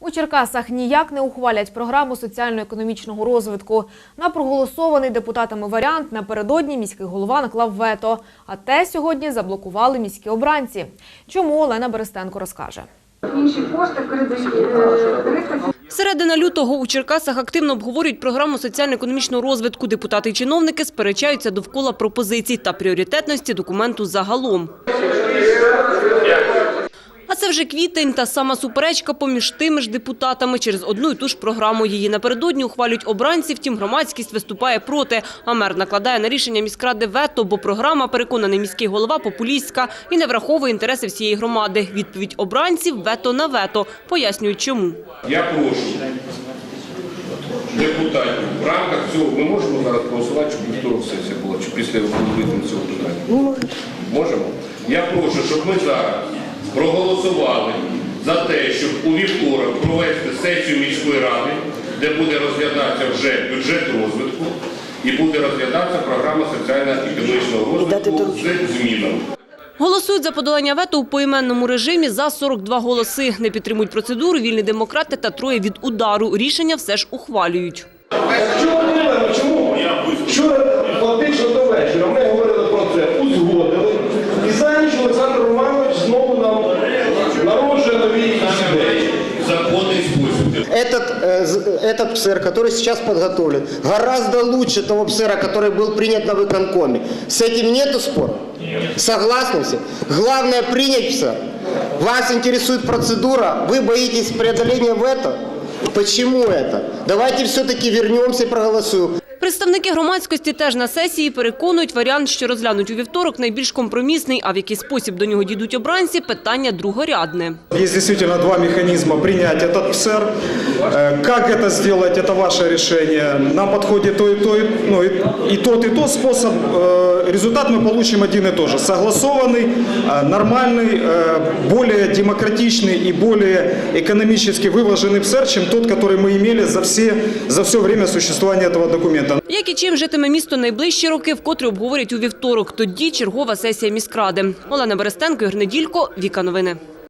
У Черкасах ніяк не ухвалять програму соціально-економічного розвитку. На проголосований депутатами варіант напередодні міський голова наклав вето. А те сьогодні заблокували міські обранці. Чому Олена Берестенко розкаже. Інші кошти е, 300 Середина лютого у Черкасах активно обговорюють програму соціально-економічного розвитку. Депутати і чиновники сперечаються довкола пропозицій та пріоритетності документу загалом. Це вже квітень, та сама суперечка поміж тими ж депутатами через одну і ту ж програму. Її напередодні ухвалюють обранці, втім громадськість виступає проти. А мер накладає на рішення міськради вето, бо програма, переконаний міський голова, популістська і не враховує інтереси всієї громади. Відповідь обранців – вето на вето. Пояснюють, чому. Я прошу депутатів в рамках цього. Ми можемо зараз проголосувати, щоб вівторок сесія була, чи після виходу цього питання? Можемо. Я прошу, щоб ми зараз проголосували за те, щоб у вівторок провести сесію міської ради, де буде розглядатися вже бюджет розвитку і буде розглядатися програма соціально-економічного розвитку з змінами. Голосують за подолання вето у поіменному режимі за 42 голоси. Не підтримують процедуру вільні демократи та троє від удару. Рішення все ж ухвалюють. Чому проблема? Чому? Вчора фактично до вечора ми говорили про Этот, э, з- этот ПСР, который сейчас подготовлен, гораздо лучше того ПСРа, который был принят на выконкоме. С этим нету спора? Согласны все? Главное принять ПСР. Вас интересует процедура, вы боитесь преодоления вето? Почему это? Давайте все-таки вернемся и проголосуем. Представники громадськості теж на сесії переконують, варіант, що розглянуть у вівторок, найбільш компромісний, а в який спосіб до нього дійдуть обранці – питання другорядне. Есть действительно два механизма принять этот ПСР. Э, Как это сделать, это ваше решение. Нам подходит то и, то, и, ну, и, и тот, и тот способ. Э, Результат мы получим один и тот же. Согласованный, э, нормальный, э, более демократичный и более экономически выложенный ПСР, чем тот, который мы имели за все, за все время существования этого документа. Як і чим житиме місто найближчі роки, вкотре обговорять у вівторок. Тоді чергова сесія міськради. Олена Берестенко, Ігор Неділько, Віка Новини.